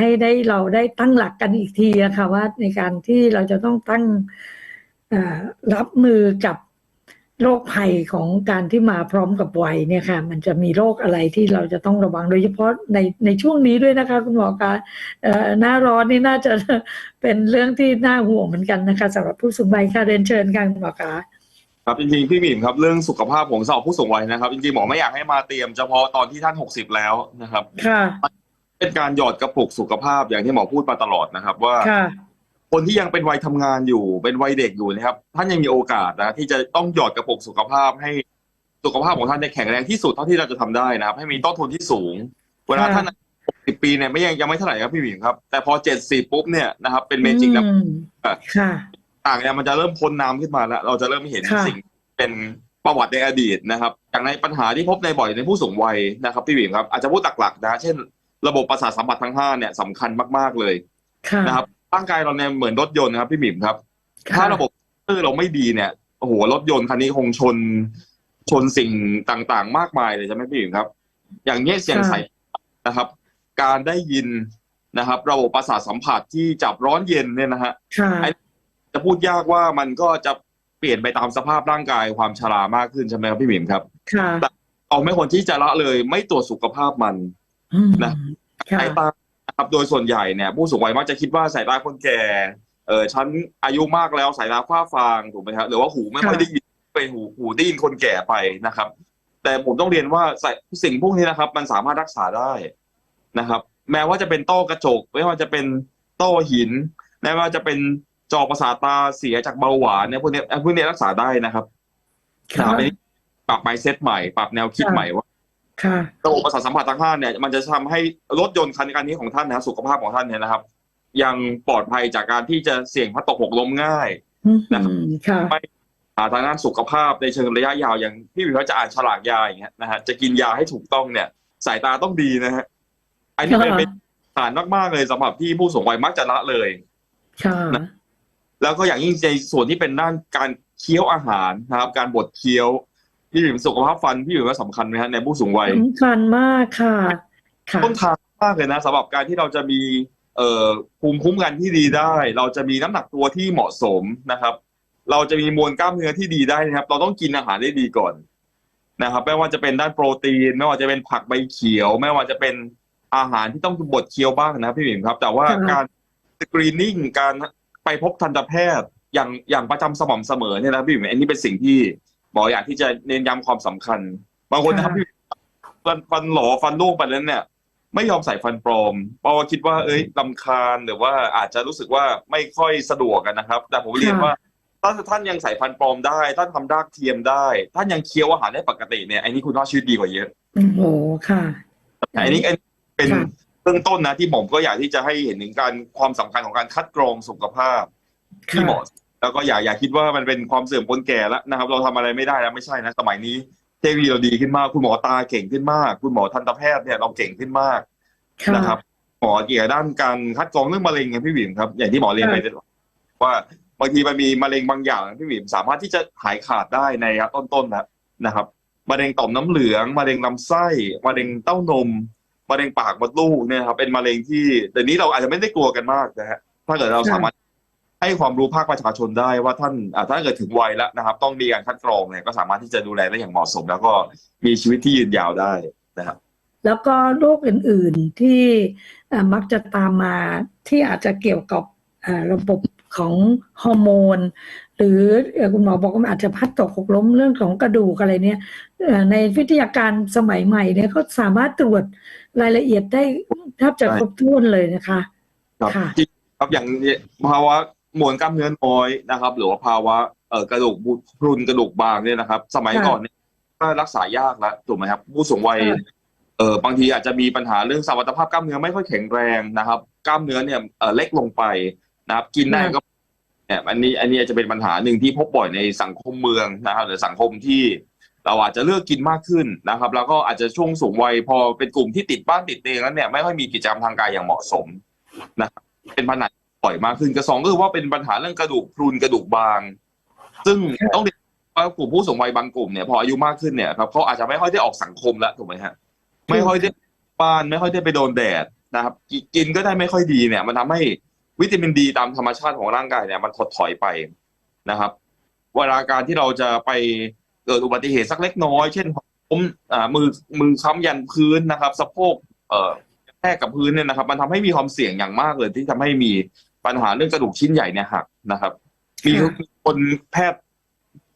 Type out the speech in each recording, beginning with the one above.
ให้ได้เราได้ตั้งหลักกันอีกทีอะค่ะว่าในการที่เราจะต้องตั้งเอ่อรับมือกับโรคภัยของการที่มาพร้อมกับวัยเนี่ยค่ะ มันจะมีโรคอะไรที่เราจะต้องระวังโดยเฉพาะในในช่วงนี้ด้วยนะคะ คุณหมอคะเอ่อหน้าร้อนนี่น่าจะเป็นเรื่องที่น่าห่วงเหมือนกันนะคะสำหรับผู้สูงวัยค่ะเรียนเชิญค่ะคุณหมอคะครับจริงๆพี่หมิมครับเรื่องสุขภาพของสำหรับผู้สูงวัยนะครับจริงๆหมอไม่อยากให้มาเตรียมเฉพาะตอนที่ท่าน 60 แล้วนะครับค่ะ เป็นการหยอดกระปุกสุขภาพอย่างที่หมอพูดมาตลอดนะครับ ว่า ค่ะ คนที่ยังเป็นวัยทำงานอยู่เป็นวัยเด็กอยู่นะครับ ท่านยังมีโอกาสนะที่จะต้องหยอดกระปุกสุขภาพให้สุขภาพของท่านเนี่ยแข็งแรงที่สุดเท่าที่เราจะทำได้นะครับ ให้มีต้นทุนที่สูง เวลาค่ะ ท่าน60ปีเนี่ยไม่ยังยังไม่เท่าไหร่ครับพี่หมิมครับ แต่พอ70ปุ๊บเนี่ยนะครับเป็นเมจิกนะ อืมค่ะ ต่างเนี่ยมันจะเริ่มพ้นน้ำขึ้นมาแล้ว เราจะเริ่มเห็นค่ะ สิ่งเป็นประวัติในอดีตนะครับอย่างในปัญหาที่พบในบ่อยในผู้สูงวัยนะครับพี่หมิมครับอาจจะพูดหลักๆนะ เช่น ระบบประสาทสัมผัสทั้งห้าเนี่ยสำคัญมากๆเลยค่ะนะครับร่างกายเราเนี่ยเหมือนรถยนต์นะครับพี่หมิมครับค่ะถ้าระบบเตอร์เราไม่ดีเนี่ยโอ้โหรถยนต์คันนี้คงชน ชนสิ่งต่างๆ มากมายเลยใช่ไหมพี่หมิมครับ อย่างเงี้ยเสียงใสนะครับ การได้ยินนะครับ ระบบประสาทสัมผัสที่จับร้อนเย็นเนี่ยนะฮะค่ะจะพูดยากว่ามันก็จะเปลี่ยนไปตามสภาพร่างกายความชรามากขึ้นใช่ไหมครับพี่หมิมครับค่ะเราไม่ควรที่จะละเลยไม่ตรวจสุขภาพมันอืมนะค่ะ สายตานะครับโดยส่วนใหญ่เนี่ยผู้สูงวัยมักจะคิดว่าสายตาคนแก่เออฉันอายุมากแล้วสายตาฝ้าฟางถูกไหมครับหรือว่าหูไม่ค่อยค่ะได้ยินไปหูหูได้ยินคนแก่ไปนะครับ แต่ผมต้องเรียนว่าสายสิ่งพวกนี้นะครับ มันสามารถรักษาได้นะครับ แม้ว่าจะเป็นต้อกระจกไม่ว่าจะเป็นต้อหินแม้ว่าจะเป็นจอประสาทตาเสียจากเบาหวานเนี่ยพวกเนี้ยพวกเนี้ยรักษาได้นะครับค่ะอันนี้ปรับไมเซ็ตใหม่ ปรับแนวคิดค่ะใหม่ว่าค่ะ ระบบประสาทสัมผัสทั้งห้าเนี่ยมันจะทำให้รถยนต์คันคันนี้ของท่านนะสุขภาพของท่านเนี่ยนะครับ ยังปลอดภัยจากการที่จะเสี่ยงพลัดตกหกล้มง่ายอืมนะครับค่ะหาทางด้านสุขภาพในเชิงระยะยาวอย่างพี่วิวเขาจะอ่านฉลากยาอย่างเงี้ยนะฮะจะกินยาให้ถูกต้องเนี่ย สายตาต้องดีนะฮะอันนี้เป็นค่ะเป็นฐานมากๆเลยสำหรับที่ผู้สูงวัยมักจะละเลยค่ะแล้วก็อย่างยิ่งในส่วนที่เป็นด้านการเคี้ยวอาหารนะครับ การบดเคี้ยว พี่วิวสุขภาพฟันพี่วิวว่าสำคัญไหมฮะในผู้สูงวัยสำคัญมากค่ะค่ะต้นทางมากเลยนะสำหรับการที่เราจะมีเอ่อภูมิคุ้มกันที่ดีได้ เราจะมีน้ำหนักตัวที่เหมาะสมนะครับ เราจะมีมวลกล้ามเนื้อที่ดีได้นะครับ เราต้องกินอาหารได้ดีก่อนนะครับไม่ว่าจะเป็นด้านโปรตีน ไม่ว่าจะเป็นผักใบเขียว ไม่ว่าจะเป็นอาหารที่ต้องบดเคี้ยวบ้างนะครับพี่หมิมครับ แต่ว่าค่ะการสกรีนนิ่งการไปพบทันตแพทย์อย่างอย่างประจำสม่ำเสมอเนี่ยนะพี่หมิมอันนี้เป็นสิ่งที่ หมออยากที่จะเน้นย้ำความสำคัญ บางคนนะครับพี่ฟันฟันหลอฟันร่วงไปแล้วเนี่ย ไม่ยอมใส่ฟันปลอม เพราะว่าคิดว่า เอ้ยลำคาญหรือว่าอาจจะรู้สึกว่าไม่ค่อยสะดวกกันนะครับ แต่ผมเรียนค่ะว่า ถ้าท่านยังใส่ฟันปลอมได้ ท่านทำรากเทียมได้ ท่านยังเคี้ยวอาหารได้ปกติเนี่ยอันนี้คุณรอดชีวิตดีกว่าเยอะโอ้โหค่ะอันนี้อันนี้เป็นค่ะ เบื้องต้นนะที่ผมก็อยากที่จะให้เห็นถึงการความสำคัญของการคัดกรองสุขภาพ ที่ค่ะ เหมาะ แล้วก็อย่าอย่าคิดว่ามันเป็นความเสื่อมคนแก่แล้วนะครับ เราทำอะไรไม่ได้แล้วไม่ใช่นะสมัยนี้เทคโนโลยีเราดีขึ้นมาก คุณหมอตาเก่งขึ้นมาก คุณหมอทันตแพทย์เนี่ยเราเก่งขึ้นมากค่ะนะครับ หมอเกี่ยวกับด้านการคัดกรองเรื่องมะเร็งไงพี่หวิมครับ อย่างที่หมอเรียนไปว่าบางทีมันมีมะเร็งบางอย่างพี่หวิมสามารถที่จะหายขาดได้ในระยะต้นๆนะนะครับมะเร็งต่อมน้ำเหลืองมะเร็งลำไส้มะเร็งเต้านมมะเร็งปากมดลูกเนี่ยครับเป็นมะเร็งที่เดี๋ยวนี้เราอาจจะไม่ได้กลัวกันมากนะฮะถ้าเกิดเราค่ะสามารถ ให้ความรู้ภาคประชาชนได้ว่าท่านอ่าถ้าเกิดถึงวัยแล้วนะครับ ต้องมีการคัดกรองเนี่ยก็สามารถที่จะดูแลได้อย่างเหมาะสม แล้วก็มีชีวิตที่ยืนยาวได้นะครับแล้วก็โรคอื่นๆที่เอ่อมักจะตามมาที่อาจจะเกี่ยวกับเอ่อระบบของฮอร์โมน หรือเอ่อคุณหมอบอกว่ามันอาจจะพัดตกหกล้มเรื่องของกระดูกอะไรเนี่ยเอ่อในวิทยาการสมัยใหม่เนี่ยเขาสามารถตรวจรายละเอียดได้แทบจะใช่ครบถ้วนเลยนะคะ ครับค่ะจริงครับอย่างภาวะ มวลกล้ามเนื้อน้อยนะครับ หรือว่าภาวะเอ่อกระดูกพรุนกระดูกบางเนี่ยนะครับ สมัยค่ะก่อนเนี่ยก็รักษายากแล้วถูกไหมครับ ผู้สูงวัยค่ะเออบางทีอาจจะมีปัญหาเรื่องสมรรถภาพกล้ามเนื้อไม่ค่อยแข็งแรงนะครับ กล้ามเนื้อเนี่ยเอ่อเล็กลงไปนะครับ กินได้ก็เนี่ยอันนี้อันนี้อาจจะเป็นปัญหาหนึ่งที่พบบ่อยในสังคมเมืองนะครับ หรือสังคมที่เราอาจจะเลือกกินมากขึ้นนะครับ แล้วก็อาจจะช่วงสูงวัยพอเป็นกลุ่มที่ติดบ้านติดเตียงแล้วเนี่ยไม่ค่อยมีกิจกรรมทางกายอย่างเหมาะสมนะครับเป็นปัญหา บ่อยมากขึ้นกระสองก็คือว่าเป็นปัญหาเรื่องกระดูกพรุนกระดูกบาง ซึ่งต้องเรียนว่ากลุ่มผู้สูงวัยบางกลุ่มเนี่ยพออายุมากขึ้นเนี่ยครับเขาอาจจะไม่ค่อยได้ออกสังคมแล้วถูกไหมฮะไม่ค่อยได้บ้านไม่ค่อยได้ไปโดนแดดนะครับกิกินก็ได้ไม่ค่อยดีเนี่ย มันทำให้วิตามินดีตามธรรมชาติของร่างกายเนี่ย มันถดถอยไปนะครับ เวลาการที่เราจะไปเกิดอุบัติเหตุสักเล็กน้อย เช่นผมอ่ามือมือค้ำยันพื้นนะครับสะโพกเอ่อกระแทกกับพื้นเนี่ยนะครับ มันทำให้มีความเสี่ยงอย่างมากเลยที่ทำให้มี ปัญหาเรื่องกระดูกชิ้นใหญ่เนี่ยหักนะครับมีค่ะคนแพทย์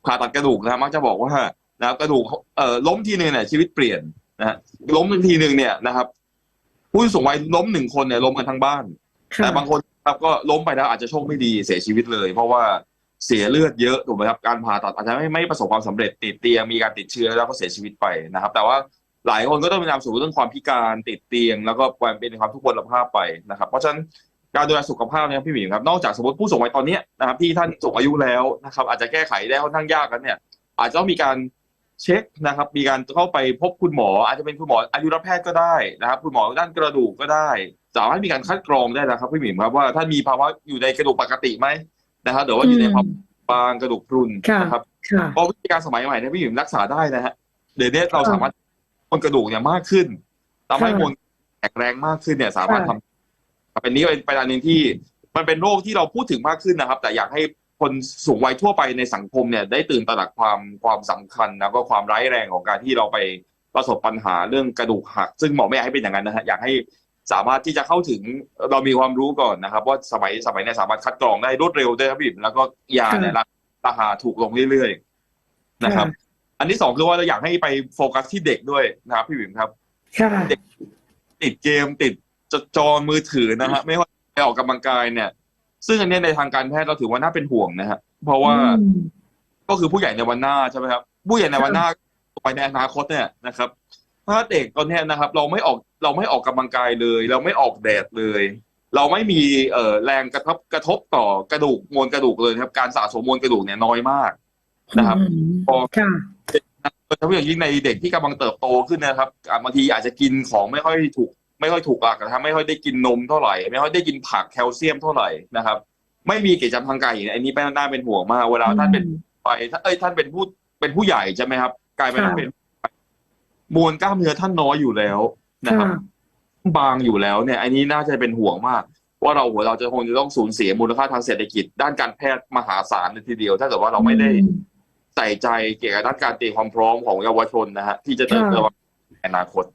ผ่าตัดกระดูกนะมักจะบอกว่านะครับกระดูกเอ่อล้มทีหนึ่งเนี่ยชีวิตเปลี่ยนนะฮะล้มทีหนึ่งเนี่ยนะครับ ผู้สูงวัยล้มหนึ่งคนเนี่ยล้มกันทั้งบ้านค่ะแต่บางคนครับก็ล้มไปแล้วอาจจะโชคไม่ดีเสียชีวิตเลย เพราะว่าเสียเลือดเยอะถูกไหมครับการผ่าตัดอาจจะไม่ไม่ประสบความสำเร็จติดเตียงมีการติดเชื้อแล้วก็เสียชีวิตไปนะครับ แต่ว่าหลายคนก็ต้องพยายามสู่เรื่องความพิการติดเตียง แล้วก็ความเป็นความทุกพลภาพไปนะครับ เพราะฉะนั้น การดูแลสุขภาพเนี่ยพี่หมีครับนอกจากสมมติผู้สูงวัยตอนเนี้ยนะครับที่ท่านสูงอายุแล้วนะครับอาจจะแก้ไขได้ค่อนข้างยากกันเนี่ย อาจจะต้องมีการเช็คนะครับ มีการเข้าไปพบคุณหมอ อาจจะเป็นคุณหมออายุรแพทย์ก็ได้นะครับ คุณหมอด้านกระดูกก็ได้สามารถมีการคัดกรองได้นะครับพี่หมิมครับว่าท่านมีภาวะอยู่ในกระดูกปกติไหมนะครับหรือว่าอยู่ในภาวะบางกระดูกพรุนค่ะนะครับค่ะเพราะวิธีการสมัยใหม่เนี่ยพี่หมิมรักษาได้นะฮะเดี๋ยวนี้เราสามารถมวลกระดูกเนี่ยมากขึ้นทำให้ค่ะมวลแข็งแรงมากขึ้นเนี่ยสามารถค่ะทำ เป็นนี้เป็นประเด็นหนึ่งที่มันเป็นโรคที่เราพูดถึงมากขึ้นนะครับ แต่อยากให้คนสูงวัยทั่วไปในสังคมเนี่ยได้ตื่นตระหนักความความสำคัญแล้วก็ความร้ายแรงของการที่เราไปประสบปัญหาเรื่องกระดูกหัก ซึ่งหมอไม่อยากให้เป็นอย่างนั้นนะฮะอยากให้สามารถที่จะเข้าถึงเรามีความรู้ก่อนนะครับ ว่าสมัยสมัยเนี่ยสามารถคัดกรองได้รวดเร็วด้วยครับพี่แล้วก็ยาเนี่ยราคาถูกลงเรื่อยๆนะครับ อันที่สองคือว่าเราอยากให้ไปโฟกัสที่เด็กด้วยนะครับพี่บิ๋มครับค่ะติดเกมติด จจอมือถือนะฮะไม่ว่าไปออกกำลังกายเนี่ย ซึ่งอันเนี้ยในทางการแพทย์เราถือว่าน่าเป็นห่วงนะฮะเพราะว่าอืม ก็คือผู้ใหญ่ในวันหน้าใช่ไหมครับ ผู้ใหญ่ในวันหน้าไปในอนาคตเนี่ยนะครับ ถ้าเด็กตอนเนี้ยนะครับ เราไม่ออกเราไม่ออกกำลังกายเลย เราไม่ออกแดดเลย เราไม่มีเอ่อแรงกระทบกระทบต่อกระดูกมวลกระดูกเลยนะครับ การสะสมมวลกระดูกเนี่ยน้อยมากนะครับ อืมพอ ค่ะ โดยเฉพาะอย่างยิ่งในเด็กที่กำลังเติบโตขึ้นนะครับอะบางทีอาจจะกินของไม่ค่อยถูก ไม่ค่อยถูกหลักนะครับไม่ค่อยได้กินนมเท่าไหร่ไม่ค่อยได้กินผักแคลเซียมเท่าไหร่นะครับ ไม่มีกิจกรรมทางกายอย่างนี้อันนี้เป็นน่าเป็นห่วงมากเวลาท่านเป็นไปถ้าเอ้ยท่านเป็นผู้เป็นผู้ใหญ่ใช่ไหมครับกลายเป็นค่ะเป็นมวลกล้ามเนื้อท่านน้อยอยู่แล้วนะครับค่ะบางอยู่แล้วเนี่ย อันนี้น่าจะเป็นห่วงมากว่าเราเราจะคงจะต้องสูญเสียมูลค่าทางเศรษฐกิจ ด้านการแพทย์มหาศาลเลยทีเดียว ถ้าเกิดว่าเราไม่ได้อืมใส่ใจเกี่ยวกับด้านการเตรียมความพร้อมของเยาวชนนะฮะที่จะเติบโตในอนาคต